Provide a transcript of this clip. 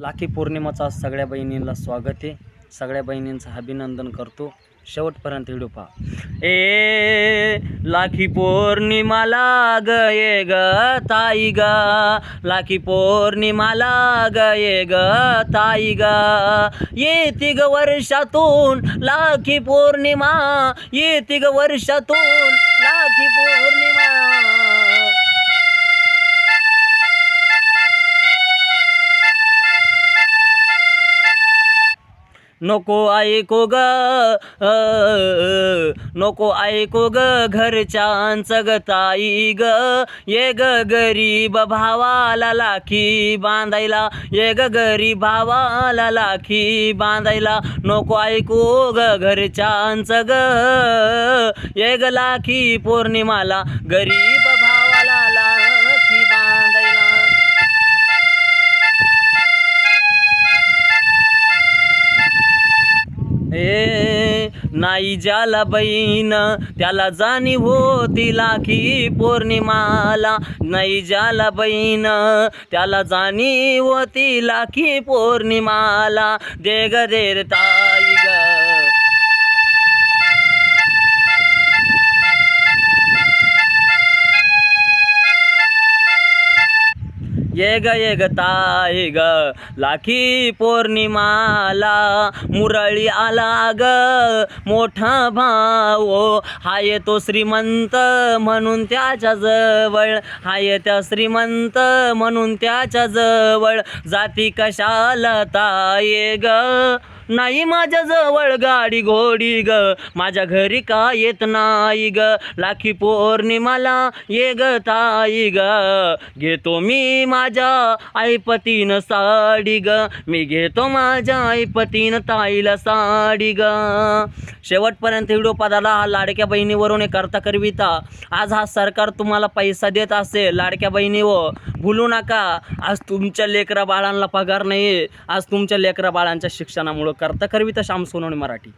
Lucky पौर्णिमाचा सगळ्या बहिणींना स्वागत आहे. सगळ्या बहिणींचं अभिनंदन करतो. शेवटपर्यंत व्हिडिओ पहा. ए लाखी पौर्णिमा लाग ये ग ताई ग. लाखी पौर्णिमा लाग ये ग ताई ग. येती ग वर्षातून लाखी पौर्णिमा. येती ग वर्षातून लाखी पौर्णिमा. नको ऐको ग नको ऐको ग घरच्या ग ताई ग. ये ग गरीब भावाला लाखी बांधायला ये ग गरीब भावाला लाखी बांधायला. नको ऐकू ग घरच्यांचं ग ये ग लाखी पौर्णिमाला गरीब ए नाही ज्याला बहीण त्याला जाणीव होती लाखी पौर्णिमाला. नाही ज्याला बहीण त्याला जाणीव होती लाखी पौर्णिमाला. दे ग दे ताई ग. ये ग ये ग ताई ग लाखी पौर्णिमाला मुरळी आला ग मोठा भाऊ हा येतो श्रीमंत म्हणून त्याच्याजवळ. हा येत्या श्रीमंत म्हणून त्याच्याजवळ. जाती कशाला ताये ग नाही माझ्या जवळ गाडी घोडी ग. माझ्या घरी का येत नाही ग. लाखी पौर्णिमाला ये ग ताई ग. घेतो मी माझ्या आईपतीनं साडी ग. मी घेतो माझ्या आईपतीनं ताईला साडी ग. शेवटपर्यंत व्हिडिओ पदाला हा लाडक्या बहिणीवरून एक करता करविता. आज हा सरकार तुम्हाला पैसा देत असेल लाडक्या बहिणीवर हो. भुलू नका. आज तुमच्या लेकरा बाळांना पगार नाही आज तुमच्या लेकरा बाळांच्या शिक्षणामुळं करता करविता श्याम सोनवणे मराठी.